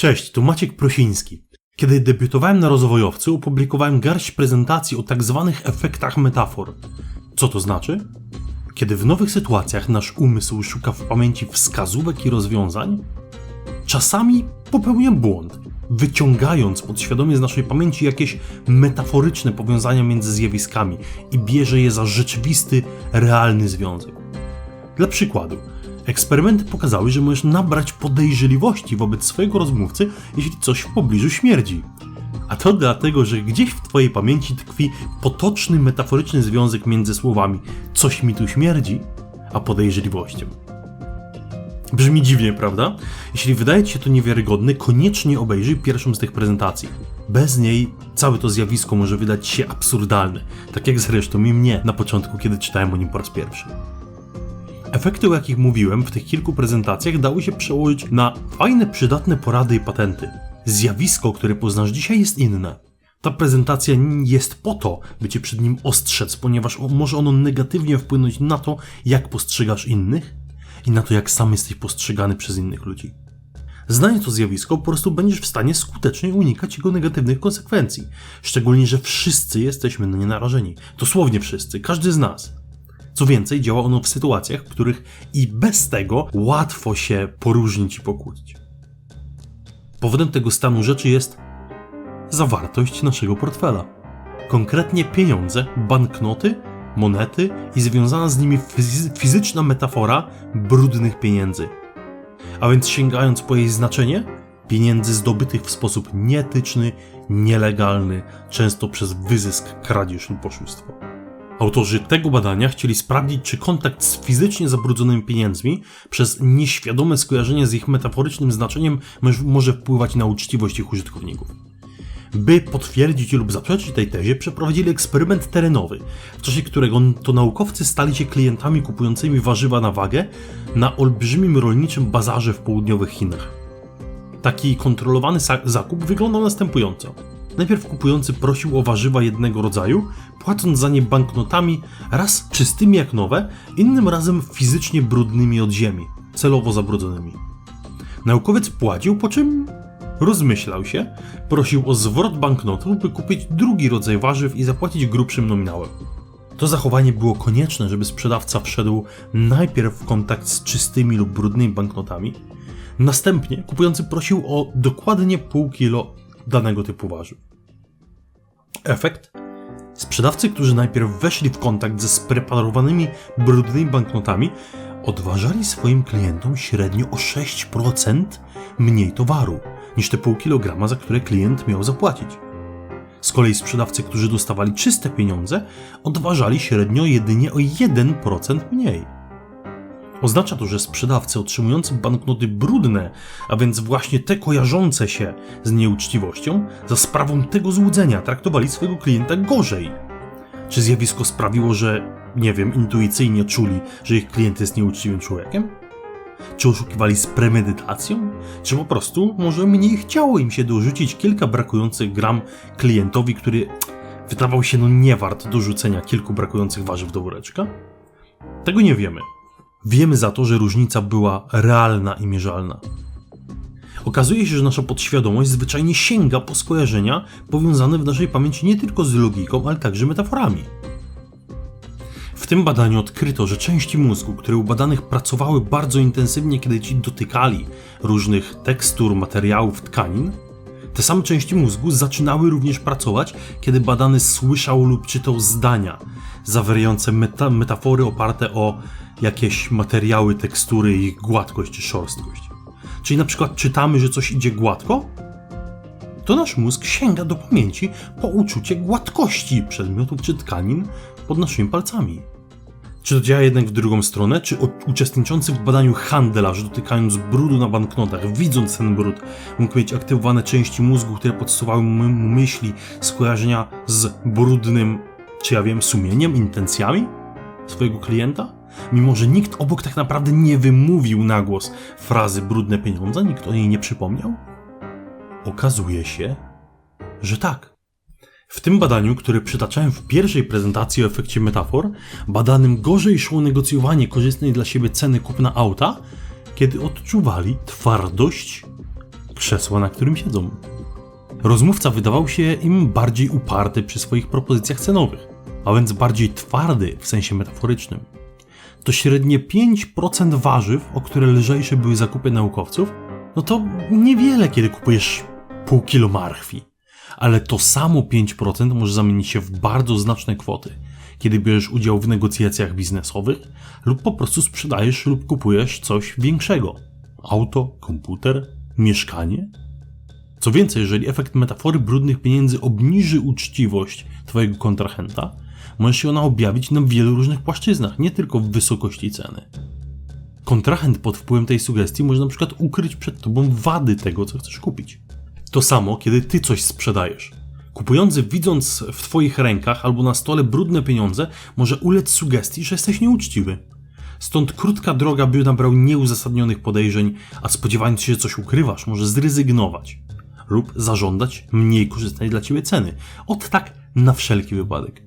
Cześć, tu Maciek Prosiński. Kiedy debiutowałem na rozwojowcu, opublikowałem garść prezentacji o tak zwanych efektach metafor. Co to znaczy? Kiedy w nowych sytuacjach nasz umysł szuka w pamięci wskazówek i rozwiązań, czasami popełniam błąd, wyciągając podświadomie z naszej pamięci jakieś metaforyczne powiązania między zjawiskami i bierze je za rzeczywisty, realny związek. Dla przykładu, eksperymenty pokazały, że możesz nabrać podejrzliwości wobec swojego rozmówcy, jeśli coś w pobliżu śmierdzi. A to dlatego, że gdzieś w Twojej pamięci tkwi potoczny, metaforyczny związek między słowami coś mi tu śmierdzi, a podejrzliwością. Brzmi dziwnie, prawda? Jeśli wydaje Ci się to niewiarygodne, koniecznie obejrzyj pierwszą z tych prezentacji. Bez niej całe to zjawisko może wydać się absurdalne, tak jak zresztą i mnie na początku, kiedy czytałem o nim po raz pierwszy. Efekty, o jakich mówiłem w tych kilku prezentacjach, dały się przełożyć na fajne, przydatne porady i patenty. Zjawisko, które poznasz dzisiaj, jest inne. Ta prezentacja jest po to, by cię przed nim ostrzec, ponieważ może ono negatywnie wpłynąć na to, jak postrzegasz innych i na to, jak sam jesteś postrzegany przez innych ludzi. Znając to zjawisko, po prostu będziesz w stanie skutecznie unikać jego negatywnych konsekwencji. Szczególnie, że wszyscy jesteśmy na nie narażeni. Dosłownie wszyscy, każdy z nas. Co więcej, działa ono w sytuacjach, w których i bez tego łatwo się poróżnić i pokłócić. Powodem tego stanu rzeczy jest zawartość naszego portfela. Konkretnie pieniądze, banknoty, monety i związana z nimi fizy- fizyczna metafora brudnych pieniędzy. A więc sięgając po jej znaczenie, pieniędzy zdobytych w sposób nieetyczny, nielegalny, często przez wyzysk, kradzież lub oszustwo. Autorzy tego badania chcieli sprawdzić, czy kontakt z fizycznie zabrudzonymi pieniędzmi przez nieświadome skojarzenie z ich metaforycznym znaczeniem może wpływać na uczciwość ich użytkowników. By potwierdzić lub zaprzeczyć tej tezie, przeprowadzili eksperyment terenowy, w czasie którego to naukowcy stali się klientami kupującymi warzywa na wagę na olbrzymim rolniczym bazarze w południowych Chinach. Taki kontrolowany zakup wyglądał następująco. Najpierw kupujący prosił o warzywa jednego rodzaju, płacąc za nie banknotami, raz czystymi jak nowe, innym razem fizycznie brudnymi od ziemi, celowo zabrudzonymi. Naukowiec płacił, po czym rozmyślał się, prosił o zwrot banknotów, by kupić drugi rodzaj warzyw i zapłacić grubszym nominałem. To zachowanie było konieczne, żeby sprzedawca wszedł najpierw w kontakt z czystymi lub brudnymi banknotami, następnie kupujący prosił o dokładnie pół kilo danego typu warzyw. Efekt? Sprzedawcy, którzy najpierw weszli w kontakt ze spreparowanymi brudnymi banknotami, odważali swoim klientom średnio o 6% mniej towaru niż te pół kilograma, za które klient miał zapłacić. Z kolei sprzedawcy, którzy dostawali czyste pieniądze, odważali średnio jedynie o 1% mniej. Oznacza to, że sprzedawcy otrzymujący banknoty brudne, a więc właśnie te kojarzące się z nieuczciwością, za sprawą tego złudzenia traktowali swojego klienta gorzej. Czy zjawisko sprawiło, że, nie wiem, intuicyjnie czuli, że ich klient jest nieuczciwym człowiekiem? Czy oszukiwali z premedytacją? Czy po prostu może mniej chciało im się dorzucić kilka brakujących gram klientowi, który wydawał się no nie wart dorzucenia kilku brakujących warzyw do woreczka? Tego nie wiemy. Wiemy za to, że różnica była realna i mierzalna. Okazuje się, że nasza podświadomość zwyczajnie sięga po skojarzenia powiązane w naszej pamięci nie tylko z logiką, ale także metaforami. W tym badaniu odkryto, że części mózgu, które u badanych pracowały bardzo intensywnie, kiedy ci dotykali różnych tekstur, materiałów, tkanin, te same części mózgu zaczynały również pracować, kiedy badany słyszał lub czytał zdania zawierające meta metafory oparte o jakieś materiały, tekstury, ich gładkość czy szorstkość. Czyli na przykład czytamy, że coś idzie gładko, to nasz mózg sięga do pamięci po uczucie gładkości przedmiotów czy tkanin pod naszymi palcami. Czy to działa jednak w drugą stronę? Czy uczestniczący w badaniu handlarz, dotykając brudu na banknotach, widząc ten brud, mógł mieć aktywowane części mózgu, które podsuwały mu myśli, skojarzenia z brudnym, czy ja wiem, sumieniem, intencjami swojego klienta? Mimo, że nikt obok tak naprawdę nie wymówił na głos frazy brudne pieniądze, nikt o niej nie przypomniał? Okazuje się, że tak. W tym badaniu, które przytaczałem w pierwszej prezentacji o efekcie metafor, badanym gorzej szło negocjowanie korzystnej dla siebie ceny kupna auta, kiedy odczuwali twardość krzesła, na którym siedzą. Rozmówca wydawał się im bardziej uparty przy swoich propozycjach cenowych, a więc bardziej twardy w sensie metaforycznym. To średnie 5% warzyw, o które lżejsze były zakupy naukowców, no to niewiele, kiedy kupujesz pół kilo marchwi. Ale to samo 5% może zamienić się w bardzo znaczne kwoty, kiedy bierzesz udział w negocjacjach biznesowych lub po prostu sprzedajesz lub kupujesz coś większego. Auto, komputer, mieszkanie. Co więcej, jeżeli efekt metafory brudnych pieniędzy obniży uczciwość Twojego kontrahenta, może się ona objawić na wielu różnych płaszczyznach, nie tylko w wysokości ceny. Kontrahent pod wpływem tej sugestii może na przykład ukryć przed Tobą wady tego, co chcesz kupić. To samo, kiedy Ty coś sprzedajesz. Kupujący, widząc w Twoich rękach albo na stole brudne pieniądze, może ulec sugestii, że jesteś nieuczciwy. Stąd krótka droga, by nabrał nieuzasadnionych podejrzeń, a spodziewając się, że coś ukrywasz, może zrezygnować lub zażądać mniej korzystnej dla ciebie ceny. Od tak na wszelki wypadek.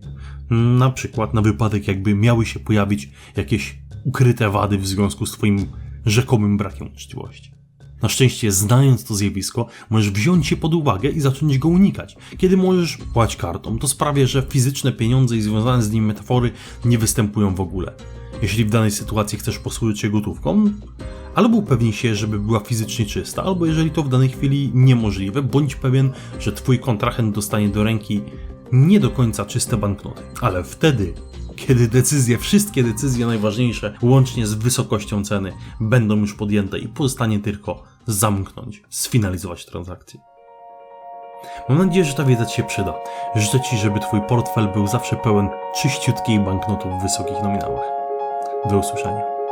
Na przykład na wypadek, jakby miały się pojawić jakieś ukryte wady w związku z twoim rzekomym brakiem uczciwości. Na szczęście, znając to zjawisko, możesz wziąć je pod uwagę i zacząć go unikać. Kiedy możesz płać kartą, to sprawia, że fizyczne pieniądze i związane z nimi metafory nie występują w ogóle. Jeśli w danej sytuacji chcesz posłużyć się gotówką, albo upewnij się, żeby była fizycznie czysta, albo jeżeli to w danej chwili niemożliwe, bądź pewien, że twój kontrahent dostanie do ręki nie do końca czyste banknoty. Ale wtedy, kiedy decyzje, wszystkie decyzje najważniejsze, łącznie z wysokością ceny, będą już podjęte i pozostanie tylko zamknąć, sfinalizować transakcję. Mam nadzieję, że ta wiedza Ci się przyda. Życzę Ci, żeby Twój portfel był zawsze pełen czyściutkich banknotów w wysokich nominałach. Do usłyszenia.